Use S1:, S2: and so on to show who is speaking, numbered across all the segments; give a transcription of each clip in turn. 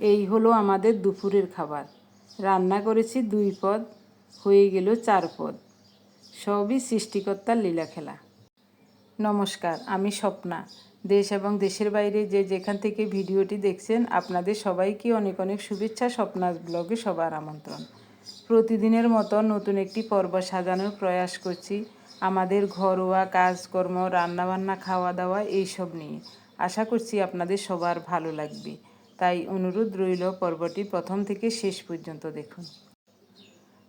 S1: এই হলো আমাদের দুপুরের খাবার। রান্না করেছি দুই পদ, হয়ে গেল চার পদ। সবই সৃষ্টিকর্তার লীলা খেলা। নমস্কার, আমি স্বপ্না। দেশ এবং দেশের বাইরে যে যেখান থেকে ভিডিওটি দেখছেন, আপনাদের সবাইকে অনেক অনেক শুভেচ্ছা স্বপ্নার ব্লগে সবার আমন্ত্রণ। প্রতিদিনের মতো নতুন একটি পর্ব সাজানোর প্রয়াস করছি। আমাদের ঘরোয়া কাজকর্ম, রান্নাবান্না খাওয়া দাওয়া এইসব নিয়ে। আশা করছি আপনাদের সবার ভালো লাগবে। তাই অনুরোধ রইল পর্বটি প্রথম থেকে শেষ পর্যন্ত দেখুন।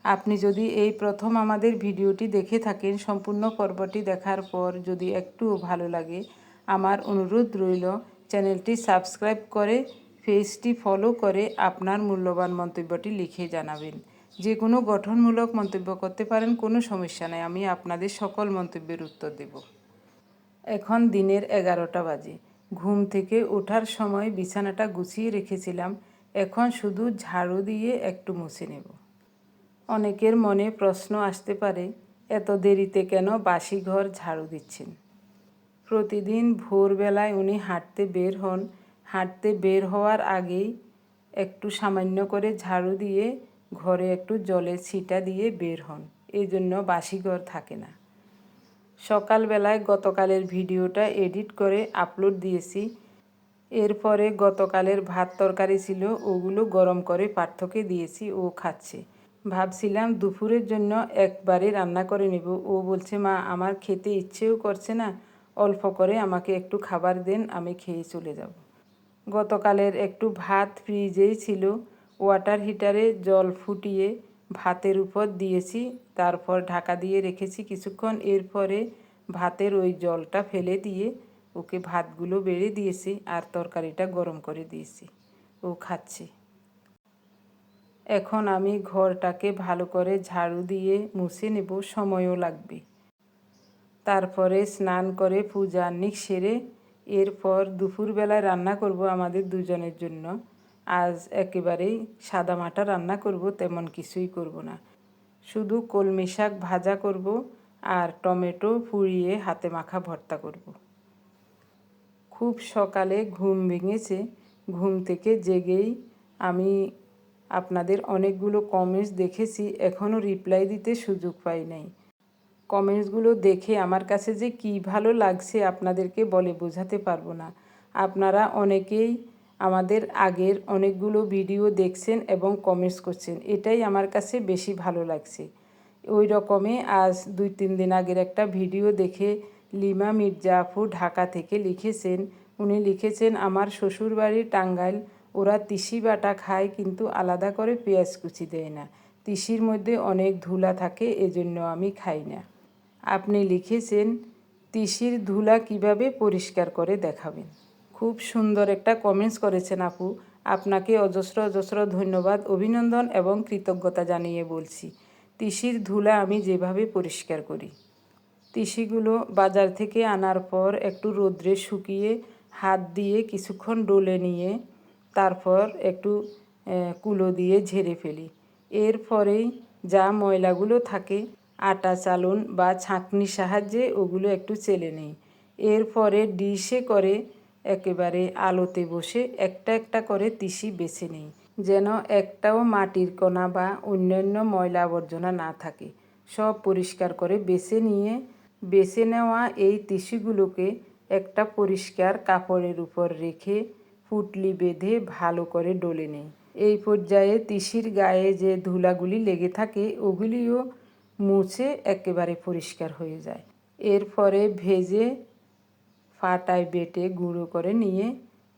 S1: আপনি যদি এই প্রথম আমাদের ভিডিওটি দেখে থাকেন, সম্পূর্ণ পর্বটি দেখার পর যদি একটু ভালো লাগে, আমার অনুরোধ রইল চ্যানেলটি সাবস্ক্রাইব করে, পেজটি ফলো করে আপনার মূল্যবান মন্তব্যটি লিখে জানাবেন। যে কোনো গঠনমূলক মন্তব্য করতে পারেন, কোনো সমস্যা নেই, আমি আপনাদের সকল মন্তব্যের উত্তর দেব। এখন দিনের এগারোটা বাজে। ঘুম থেকে ওঠার সময় বিছানাটা গুছিয়ে রেখেছিলাম। এখন শুধু ঝাড়ু দিয়ে একটু মুছে নেব। অনেকের মনে প্রশ্ন আসতে পারে, এত দেরিতে কেন বাসি ঘর ঝাড়ু দিচ্ছেন? প্রতিদিন ভোরবেলায় উনি হাঁটতে বের হন। হাঁটতে বের হওয়ার আগেই একটু সামান্য করে ঝাড়ু দিয়ে ঘরে একটু জলের ছিটা দিয়ে বের হন। এই জন্য বাসি ঘর থাকে না। সকালবেলায় গতকালের ভিডিওটা এডিট করে আপলোড দিয়েছি। এরপরে গতকালের ভাত তরকারি ছিল, ওগুলো গরম করে পার্থকে দিয়েছি, ও খাচ্ছে। ভাবছিলাম দুপুরের জন্য একবারে রান্না করে নেব। ও বলছে, মা, আমার খেতে ইচ্ছেও করছে না, অল্প করে আমাকে একটু খাবার দেন, আমি খেয়ে চলে যাব। গতকালের একটু ভাত ফ্রিজেই ছিল, ওয়াটার হিটারে জল ফুটিয়ে ভাতের উপর দিয়েছি। তারপর ঢাকা দিয়ে রেখেছি কিছুক্ষণ। এরপরে ভাতের ওই জলটা ফেলে দিয়ে ওকে ভাতগুলো বেড়ে দিয়েছি আর তরকারিটা গরম করে দিয়েছি। ও খাচ্ছে। এখন আমি ঘরটাকে ভালো করে ঝাড়ু দিয়ে মুছে নেব, সময়ও লাগবে। তারপরে স্নান করে পূজা নিক সেরে এরপর দুপুরবেলায় রান্না করব আমাদের দুজনের জন্য। আজ একেবারেই সাদা মাটা রান্না করব, তেমন কিছুই করব না। শুধু কলমি শাক ভাজা করব আর টমেটো পুড়িয়ে হাতে মাখা ভর্তা করব। খুব সকালে ঘুম ভেঙেছে, ঘুম থেকে জেগেই আমি আপনাদের অনেকগুলো কমেন্টস দেখেছি, এখনও রিপ্লাই দিতে সুযোগ পাই নাই। কমেন্টসগুলো দেখে আমার কাছে যে কি ভালো লাগছে আপনাদেরকে বলে বোঝাতে পারব না। আপনারা অনেকেই আমাদের আগের অনেকগুলো ভিডিও দেখছেন এবং কমেন্টস করছেন। এটাই আমার কাছে বেশি ভালো লাগছে। ওই রকমই আজ দুই তিন দিন আগের একটা ভিডিও দেখে লিমা মির্জাফু ঢাকা থেকে লিখেছেন। উনি লিখেছেন, আমার শ্বশুরবাড়ি টাঙ্গাইল, ওরা তিসি বাটা খায় কিন্তু আলাদা করে পেঁয়াজ কুচি দেয় না। তিসির মধ্যে অনেক ধুলা থাকে, এজন্য আমি খাই না। আপনি লিখেছেন, তিসির ধুলা কীভাবে পরিষ্কার করে দেখাবেন? খুব সুন্দর একটা কমেন্টস করেছেন আপু। আপনাকে অজস্র অজস্র ধন্যবাদ, অভিনন্দন এবং কৃতজ্ঞতা জানিয়ে বলছি। তিসির ধুলা আমি যেভাবে পরিষ্কার করি। তিসিগুলো বাজার থেকে আনার পর একটু রোদ্রে শুকিয়ে হাত দিয়ে কিছুক্ষণ ডলে নিয়ে তারপর একটু কুলো দিয়ে ঝেড়ে ফেলি। এরপরেই যা ময়লাগুলো থাকে, আটা চালন বা ছাঁকনির সাহায্যে ওগুলো একটু চেলে নেই। এরপরে ডিশে করে একেবারে আলোতে বসে একটা একটা করে তিসি বেছে নেই, যেন একটাও মাটির কণা বা অন্যান্য ময়লা আবর্জনা না থাকে। সব পরিষ্কার করে বেছে নিয়ে, বেছে নেওয়া এই তিসিগুলোকে একটা পরিষ্কার কাপড়ের উপর রেখে পুটলি বেঁধে ভালো করে ডলে নেই। এই পর্যায়ে তিসির গায়ে যে ধুলাগুলি লেগে থাকে, ওগুলিও মুছে একেবারে পরিষ্কার হয়ে যায়। এরপরে ভেজে ফাটায় বেটে গুঁড়ো করে নিয়ে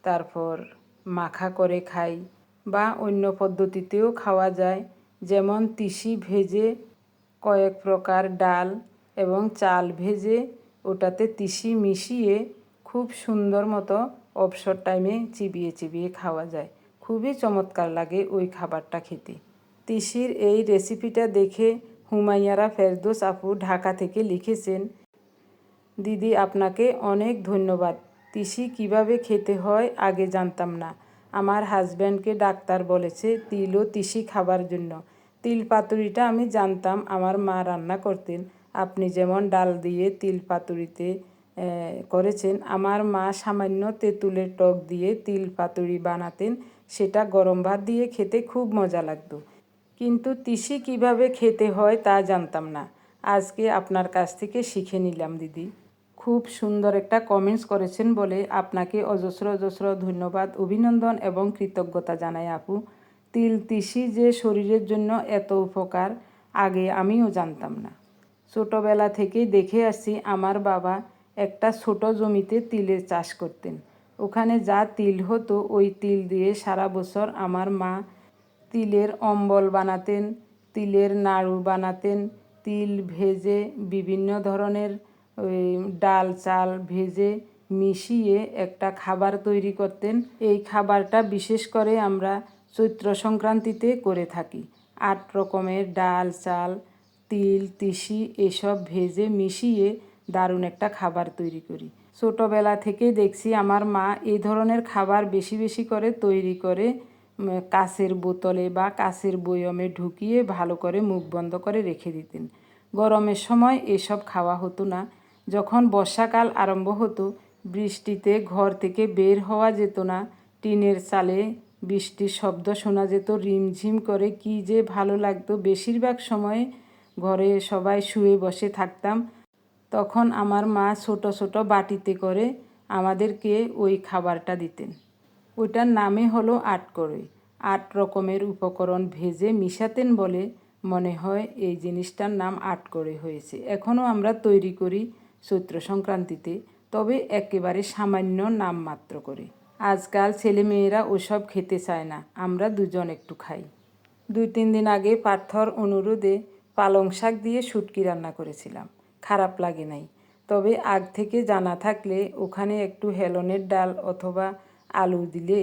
S1: তারপর মাখা করে খাই বা অন্য পদ্ধতিতেও খাওয়া যায়। যেমন তিসি ভেজে কয়েক প্রকার ডাল এবং চাল ভেজে ওটাতে তিসি মিশিয়ে খুব সুন্দর মতো অবসর টাইমে চিবিয়ে চিবিয়ে খাওয়া যায়। খুবই চমৎকার লাগে ওই খাবারটা খেতে। তিসির এই রেসিপিটা দেখে হুমাইয়ারা ফেরদোস আপু ঢাকা থেকে লিখেছেন দিদি, আপনাকে অনেক ধন্যবাদ। তিসি কীভাবে খেতে হয় আগে জানতাম না। আমার হাজব্যান্ডকে ডাক্তার বলেছে তিল ও তিসি খাবার জন্য। তিল পাতুরিটা আমি জানতাম, আমার মা রান্না করতেন। আপনি যেমন ডাল দিয়ে তিল পাতুরিতে করেছেন, আমার মা সামান্য তেঁতুলের টক দিয়ে তিল পাতুরি বানাতেন, সেটা গরম ভাত দিয়ে খেতে খুব মজা লাগতো। কিন্তু তিসি কীভাবে খেতে হয় তা জানতাম না। আজকে আপনার কাছ থেকে শিখে নিলাম, দিদি। খুব সুন্দর একটা কমেন্টস করেছেন বলে আপনাকে অজস্র অজস্র ধন্যবাদ, অভিনন্দন এবং কৃতজ্ঞতা জানাই আপু। তিল তিসি যে শরীরের জন্য এত উপকার, আগে আমিও জানতাম না। ছোটোবেলা থেকেই দেখে আসছি আমার বাবা একটা ছোট জমিতে তিলের চাষ করতেন। ওখানে যা তিল হতো, ওই তিল দিয়ে সারা বছর আমার মা তিলের অম্বল বানাতেন, তিলের নাড়ু বানাতেন, তিল ভেজে বিভিন্ন ধরনের ওই ডাল চাল ভেজে মিশিয়ে একটা খাবার তৈরি করতেন। এই খাবারটা বিশেষ করে আমরা চৈত্র সংক্রান্তিতে করে থাকি। আট রকমের ডাল, চাল, তিল, তিসি এসব ভেজে মিশিয়ে দারুণ একটা খাবার তৈরি করি। ছোটোবেলা থেকে দেখছি আমার মা এই ধরনের খাবার বেশি বেশি করে তৈরি করে কাঁচের বোতলে বা কাঁচের বয়মে ঢুকিয়ে ভালো করে মুখ বন্ধ করে রেখে দিতেন। গরমের সময় এসব খাওয়া হতো না। যখন বর্ষাকাল আরম্ভ হতো, বৃষ্টিতে ঘর থেকে বের হওয়া যেত না। টিনের চালে বৃষ্টির শব্দ শোনা যেত, রিমঝিম করে কি যে ভালো লাগতো। বেশিরভাগ সময় ঘরে সবাই শুয়ে বসে থাকতাম। তখন আমার মা ছোট ছোট বাটিতে করে আমাদেরকে ওই খাবারটা দিতেন। ওইটার নামে হলো আটকড়ই আট রকমের উপকরণ ভেজে মিশাতেন বলে মনে হয় এই জিনিসটার নাম আটকড়ে হয়েছে। এখনও আমরা তৈরি করি চৈত্র সংক্রান্তিতে, তবে একেবারে সামান্য নাম মাত্র করে। আজকাল ছেলেমেয়েরা ওসব খেতে চায় না, আমরা দুজন একটু খাই। দুই তিন দিন আগে পার্থর অনুরোধে পালং শাক দিয়ে শুটকি রান্না করেছিলাম, খারাপ লাগে নাই। তবে আগ থেকে জানা থাকলে ওখানে একটু হেলনের ডাল অথবা আলু দিলে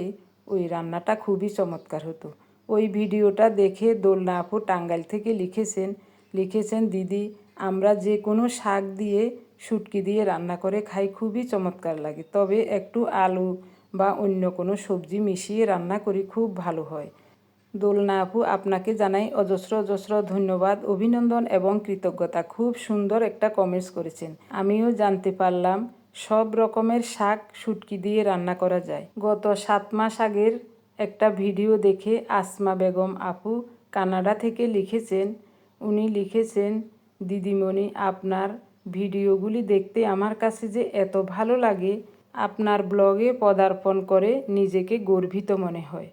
S1: ওই রান্নাটা খুবই চমৎকার হতো। ওই ভিডিওটা দেখে দোলনা আপু টাঙ্গাইল থেকে লিখেছেন লিখেছেন, দিদি, আমরা যে কোনো শাক দিয়ে শুটকি দিয়ে রান্না করে খাই, খুবই চমৎকার লাগে। তবে একটু আলু বা অন্য কোনো সবজি মিশিয়ে রান্না করি, খুব ভালো হয়। দোলনা আপু আপনাকে জানাই অজস্র অজস্র ধন্যবাদ, অভিনন্দন এবং কৃতজ্ঞতা। খুব সুন্দর একটা কমেন্টস করেছেন। আমিও জানতে পারলাম সব রকমের শাক শুটকি দিয়ে রান্না করা যায়। গত সাত মাস আগের একটা ভিডিও দেখে আসমা বেগম আপু কানাডা থেকে লিখেছেন, উনি লিখেছেন, দিদিমণি, আপনার ভিডিওগুলি দেখতে আমার কাছে যে এত ভালো লাগে, আপনার ব্লগে পদার্পণ করে নিজেকে গর্বিত মনে হয়।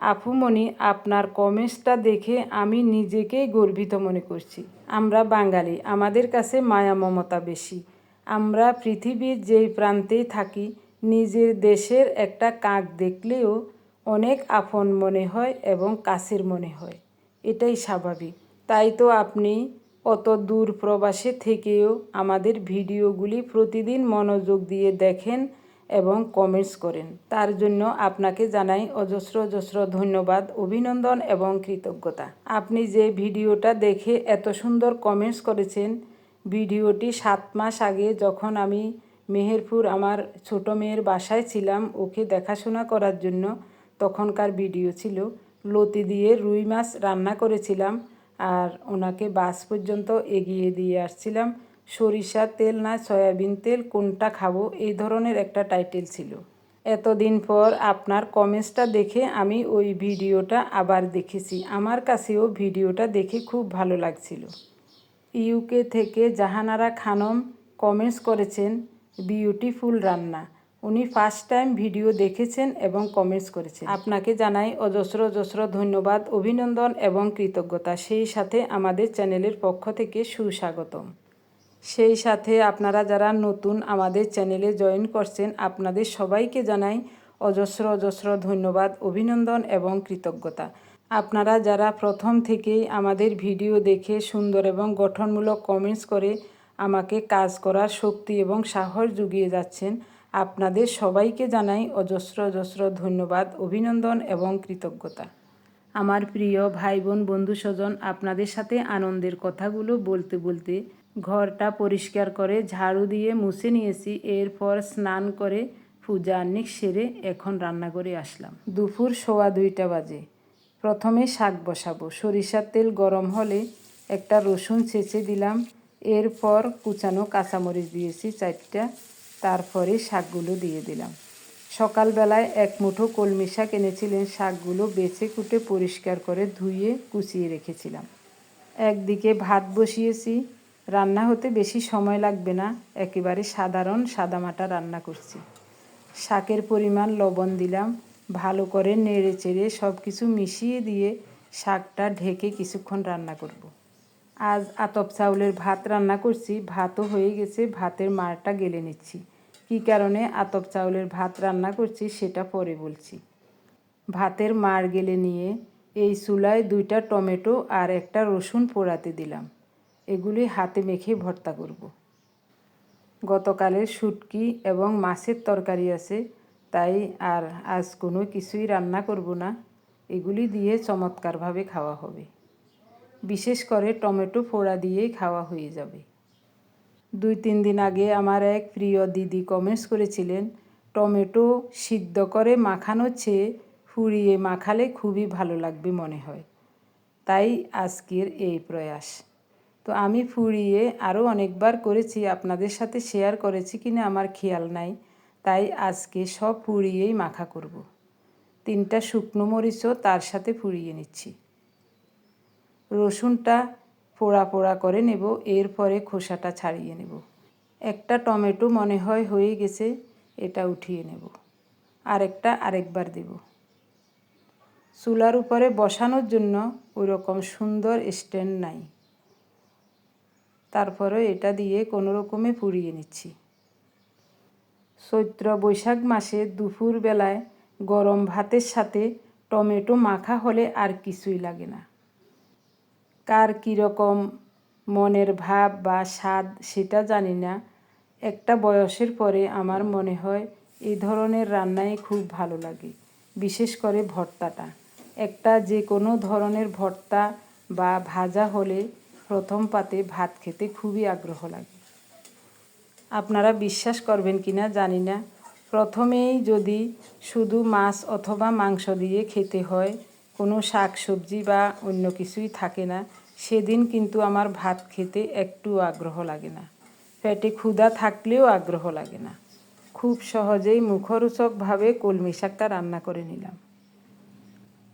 S1: আফুমণি আপনার কমেন্টসটা দেখে আমি নিজেকেই গর্বিত মনে করছি। আমরা বাঙালি, আমাদের কাছে মায়া মমতা বেশি। আমরা পৃথিবীর যেই প্রান্তেই থাকি, নিজের দেশের একটা কাক দেখলেও অনেক আপন মনে হয় এবং কাছের মনে হয়। এটাই স্বাভাবিক। তাই তো আপনি অত দূর প্রবাসে থেকেও আমাদের ভিডিওগুলি প্রতিদিন মনোযোগ দিয়ে দেখেন এবং কমেন্টস করেন। তার জন্য আপনাকে জানাই অজস্র অজস্র ধন্যবাদ, অভিনন্দন এবং কৃতজ্ঞতা। আপনি যে ভিডিওটা দেখে এত সুন্দর কমেন্টস করেছেন, ভিডিওটি সাত মাস আগে যখন আমি মেহেরপুর আমার ছোট মেয়ের বাসায় ছিলাম, ওকে দেখাশোনা করার জন্য তখনকার ভিডিও ছিল। লতি দিয়ে রুই মাছ রান্না করেছিলাম। আর ওনাকে বাস পর্যন্ত এগিয়ে দিয়ে আসছিলাম। সরিষা তেল না সয়াবিন তেল, কোনটা খাব? এই ধরনের একটা টাইটেল ছিল। এতদিন পর আপনার কমেন্টসটা দেখে আমি ওই ভিডিওটা আবার দেখেছি। আমার কাছেও ভিডিওটা দেখে খুব ভালো লাগছিল। ইউকে থেকে জাহানারা খানম কমেন্টস করেছেন, বিউটিফুল রান্না। উনি ফার্স্ট টাইম ভিডিও দেখেছেন এবং কমেন্টস করেছেন। আপনাকে জানাই অজস্র অজস্র ধন্যবাদ, অভিনন্দন এবং কৃতজ্ঞতা। সেই সাথে আমাদের চ্যানেলের পক্ষ থেকে সুস্বাগতম। সেই সাথে আপনারা যারা নতুন আমাদের চ্যানেলে জয়েন করছেন, আপনাদের সবাইকে জানাই অজস্র অজস্র ধন্যবাদ, অভিনন্দন এবং কৃতজ্ঞতা। আপনারা যারা প্রথম থেকেই আমাদের ভিডিও দেখে সুন্দর এবং গঠনমূলক কমেন্টস করে আমাকে কাজ করার শক্তি এবং সাহস জুগিয়ে যাচ্ছেন আপনাদের সবাইকে জানাই অজস্র অজস্র ধন্যবাদ, অভিনন্দন এবং কৃতজ্ঞতা। আমার প্রিয় ভাই বোন বন্ধু স্বজন, আপনাদের সাথে আনন্দের কথাগুলো বলতে বলতে ঘরটা পরিষ্কার করে ঝাড়ু দিয়ে মুছে নিয়েছি, এরপর স্নান করে পূজা আহ্নিক সেরে এখন রান্নাঘরে আসলাম। দুপুর সোয়া দুইটা বাজে। প্রথমে শাক বসাবো। সরিষার তেল গরম হলে একটা রসুন ছেঁচে দিলাম, এরপর কুচানো কাঁচামরিচ দিয়েছি চারটা। তারপরে শাকগুলো দিয়ে দিলাম। সকালবেলায় এক মুঠো কলমি শাক এনেছিলেন, শাকগুলো বেছে কুটে পরিষ্কার করে ধুয়ে কুচিয়ে রেখেছিলাম। একদিকে ভাত বসিয়েছি, রান্না হতে বেশি সময় লাগবে না, একেবারে সাধারণ সাদামাটা রান্না করছি। শাকের পরিমাণ লবণ দিলাম, ভালো করে নেড়ে চেড়ে সব কিছু মিশিয়ে দিয়ে শাকটা ঢেকে কিছুক্ষণ রান্না করব। আজ আতপ চাউলের ভাত রান্না করছি, ভাতও হয়ে গেছে, ভাতের মারটা গেলে নিচ্ছি। কী কারণে আতপ চাউলের ভাত রান্না করছি সেটা পরে বলছি। ভাতের মার গেলে নিয়ে এই চুলায় দুইটা টমেটো আর একটা রসুন পোড়াতে দিলাম। এগুলি হাতে মেখে ভর্তা করব। গতকালের শুটকি এবং মাছের তরকারি আছে, তাই আর আজ কোনো কিছুই রান্না করব না। এগুলি দিয়ে চমৎকারভাবে খাওয়া হবে। বিশেষ করে টমেটো ফোড়া দিয়েই খাওয়া হয়ে যাবে। দুই তিন দিন আগে আমার এক প্রিয় দিদি কমেন্টস করেছিলেন, টমেটো সিদ্ধ করে মাখানোর চেয়ে ফুরিয়ে মাখালে খুবই ভালো লাগবে মনে হয়। তাই আজকের এই প্রয়াস। তো আমি ফুরিয়ে আরও অনেকবার করেছি, আপনাদের সাথে শেয়ার করেছি কিনা আমার খেয়াল নাই, তাই আজকে সব ফুরিয়েই মাখা করব। তিনটা শুকনো মরিচও তার সাথে ফুরিয়ে নিচ্ছি। রসুনটা পোড়া পোড়া করে নেব, এরপরে খোসাটা ছাড়িয়ে নেব। একটা টমেটো মনে হয় হয়ে গেছে, এটা উঠিয়ে নেব। আরেকটা আরেকবার দেব। চুলার উপরে বসানোর জন্য ওই রকম সুন্দর স্ট্যান্ড নাই। তারপরে এটা দিয়ে কোনো রকমে পুড়িয়ে নিচ্ছি। চৈত্র বৈশাখ মাসে দুপুর বেলায় গরম ভাতের সাথে টমেটো মাখা হলে আর কিছুই লাগে না। কার কীরকম মনের ভাব বা স্বাদ সেটা জানি না। একটা বয়সের পরে আমার মনে হয় এই ধরনের রান্নাই খুব ভালো লাগে, বিশেষ করে ভর্তাটা। একটা যে কোনো ধরনের ভর্তা বা ভাজা হলে প্রথম পাতে ভাত খেতে খুবই আগ্রহ লাগে। আপনারা বিশ্বাস করবেন কি না জানি না। প্রথমেই যদি শুধু মাছ অথবা মাংস দিয়ে খেতে হয় কোনো শাক সবজি বা অন্য কিছুই থাকে না। সেদিন কিন্তু আমার ভাত খেতে একটু আগ্রহ লাগে না। পেটে ক্ষুধা থাকলেও আগ্রহ লাগে না। খুব সহজেই মুখরোচকভাবে কলমি শাকটা রান্না করে নিলাম।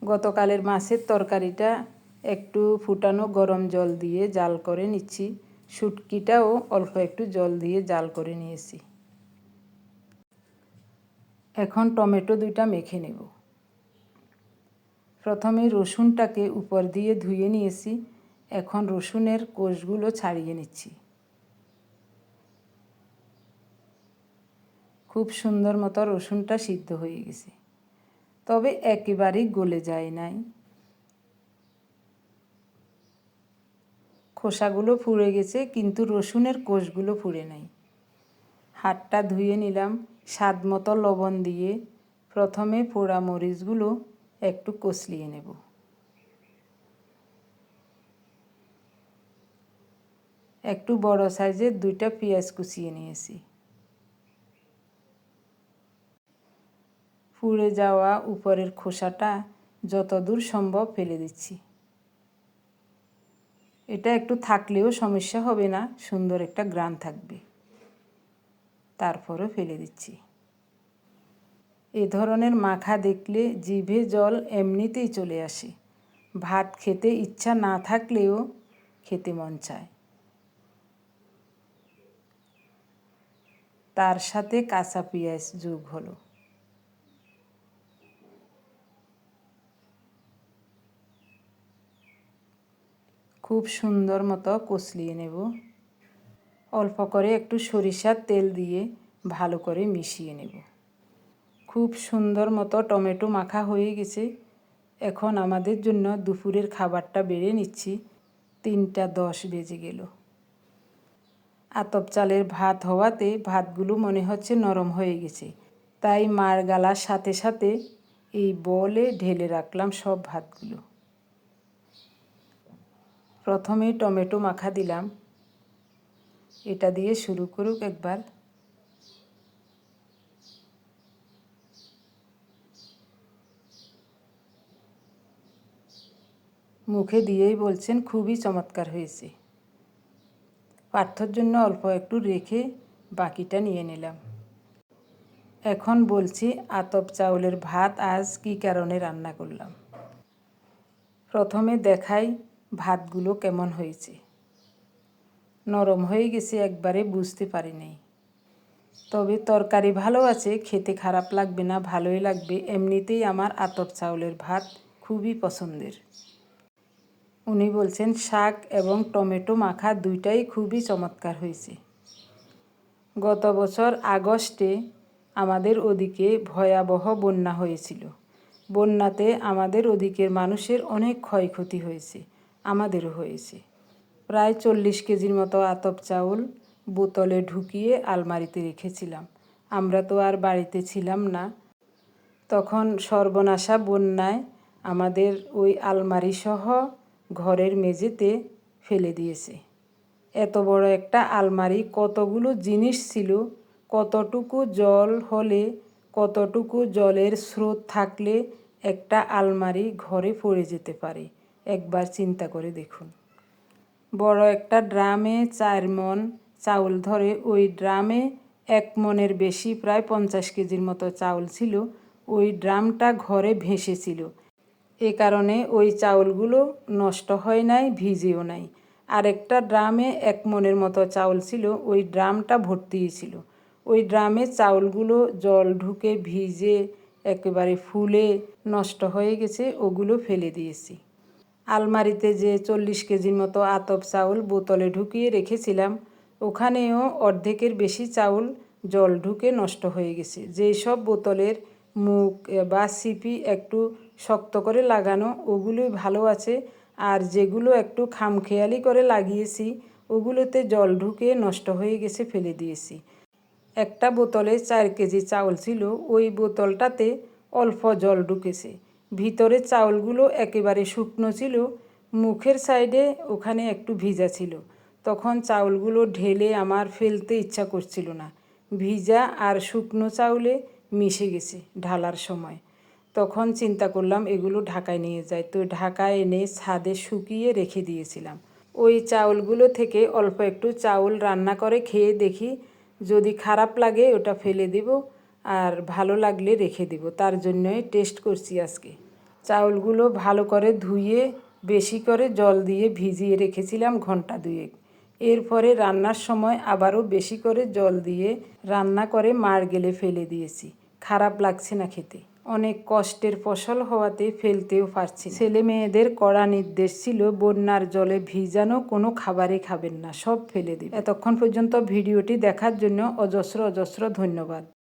S1: গতকালের মাছের তরকারিটা একটু ফুটানো গরম জল দিয়ে জাল করে নিচ্ছি। শুটকিটাও অল্প একটু জল দিয়ে জাল করে নিয়েছি। এখন টমেটো দুইটা মেখে নেব। প্রথমে রসুনটাকে উপর দিয়ে ধুয়ে নিয়েছি। এখন রসুনের কোষগুলো ছাড়িয়ে নিচ্ছি। খুব সুন্দর মতো রসুনটা সিদ্ধ হয়ে গেছে। তবে একেবারেই গলে যায় নাই। খোসাগুলো ফুড়ে গেছে, কিন্তু রসুনের কোষগুলো ফুড়ে নাই। হাতটা ধুয়ে নিলাম, স্বাদ মতো লবণ দিয়ে। প্রথমে পোড়া মরিচগুলো একটু কষলিয়ে নেব। একটু বড় সাইজের দুইটা পেঁয়াজ কুচিয়ে নিয়েছি। পুড়ে যাওয়া উপরের খোসাটা যতদূর সম্ভব ফেলে দিচ্ছি। এটা একটু থাকলেও সমস্যা হবে না, সুন্দর একটা গ্রান থাকবে। তারপরও ফেলে দিচ্ছি। এ ধরনের মাখা দেখলে জিভে জল এমনিতেই চলে আসে। ভাত খেতে ইচ্ছা না থাকলেও খেতে মন চায়। তার সাথে কাঁচা পেঁয়াজ যোগ হলো। খুব সুন্দর মতো কষলিয়ে নেব। অল্প করে একটু সরিষার তেল দিয়ে ভালো করে মিশিয়ে নেব। খুব সুন্দর মতো টমেটো মাখা হয়ে গেছে। এখন আমাদের জন্য দুপুরের খাবারটা বেড়ে নিচ্ছি। তিনটা দশ বেজে গেল। আতপ চালের ভাত হওয়াতে ভাতগুলো মনে হচ্ছে নরম হয়ে গেছে। তাই মার গালার সাথে সাথে এই বলে ঢেলে রাখলাম সব ভাতগুলো। প্রথমে টমেটো মাখা দিলাম। এটা দিয়ে শুরু করুক একবার। মুখে দিয়েই বলছেন, খুবই চমৎকার হয়েছে। পার্থর জন্য অল্প একটু রেখে বাকিটা নিয়ে নিলাম। এখন বলছি, আতপ চাউলের ভাত আজ কী কারণে রান্না করলাম? প্রথমে দেখাই ভাতগুলো কেমন হয়েছে। নরম হয়ে গেছে একবারে, বুঝতে পারিনি। তবে তরকারি ভালো আছে, খেতে খারাপ লাগবে না, ভালোই লাগবে। এমনিতেই আমার আতপ চাউলের ভাত খুবই পছন্দের। উনি বলছেন, শাক এবং টমেটো মাখা দুইটাই খুবই চমৎকার হয়েছে। গত বছর আগস্টে আমাদের ওদিকে ভয়াবহ বন্যা হয়েছিল। বন্যাতে আমাদের ওদিকের মানুষের অনেক ক্ষয়ক্ষতি হয়েছে, আমাদেরও হয়েছে। প্রায় চল্লিশ কেজির মতো আতপ চাউল বোতলে ঢুকিয়ে আলমারিতে রেখেছিলাম। আমরা তো আর বাড়িতে ছিলাম না। তখন সর্বনাশা বন্যায় আমাদের ওই আলমারি সহ ঘরের মেঝেতে ফেলে দিয়েছে। এত বড় একটা আলমারি, কতগুলো জিনিস ছিল, কতটুকু জল হলে, কতটুকু জলের স্রোত থাকলে একটা আলমারি ঘরে পড়ে যেতে পারে, একবার চিন্তা করে দেখুন। বড় একটা ড্রামে চার মন চাউল ধরে, ওই ড্রামে এক মনের বেশি, প্রায় পঞ্চাশ কেজির মতো চাউল ছিল, ওই ড্রামটা ঘরে ভেসেছিল। এ কারণে ওই চাউলগুলো নষ্ট হয় নাই, ভিজেও নাই। আরেকটা ড্রামে এক মনের মতো চাউল ছিল, ওই ড্রামটা ভর্তিই ছিল। ওই ড্রামে চাউলগুলো জল ঢুকে ভিজে একেবারে ফুলে নষ্ট হয়ে গেছে, ওগুলো ফেলে দিয়েছি। আলমারিতে যে চল্লিশ কেজির মতো আতপ চাউল বোতলে ঢুকিয়ে রেখেছিলাম, ওখানেও অর্ধেকের বেশি চাউল জল ঢুকে নষ্ট হয়ে গেছে। যেই সব বোতলের মুখ বা সিপি একটু শক্ত করে লাগানো, ওগুলোই ভালো আছে। আর যেগুলো একটু খামখেয়ালি করে লাগিয়েছি, ওগুলোতে জল ঢুকে নষ্ট হয়ে গেছে, ফেলে দিয়েছি। একটা বোতলে চার কেজি চাউল ছিল, ওই বোতলটাতে অল্প জল ঢুকেছে। ভিতরে চাউলগুলো একেবারে শুকনো ছিল, মুখের সাইডে ওখানে একটু ভিজা ছিল। তখন চাউলগুলো ঢেলে আমার ফেলতে ইচ্ছা করছিল না। ভিজা আর শুকনো চাউলে মিশে গেছে ঢালার সময়। তখন চিন্তা করলাম, এগুলো ঢাকায় নিয়ে যায় তো ঢাকায় এনে ছাদে শুকিয়ে রেখে দিয়েছিলাম। ওই চাউলগুলো থেকে অল্প একটু চাউল রান্না করে খেয়ে দেখি, যদি খারাপ লাগে ওটা ফেলে দেব আর ভালো লাগলে রেখে দেব। তার জন্যই টেস্ট করছি আজকে। চাউলগুলো ভালো করে ধুয়ে, বেশি করে জল দিয়ে ভিজিয়ে রেখেছিলাম ঘণ্টা দুয়েক। এরপরে রান্নার সময় আবারও বেশি করে জল দিয়ে রান্না করে মার গেলে ফেলে দিয়েছি। খারাপ লাগছে না খেতে। অনেক কষ্টের ফসল হওয়াতে ফেলতেও পারছি ছেলে মেয়েদের কড়া নির্দেশ ছিল, বন্যার জলে ভিজানো, কোনো খাবারই খাবেন না, সব ফেলে দিন এতক্ষণ পর্যন্ত ভিডিওটি দেখার জন্য অজস্র অজস্র ধন্যবাদ।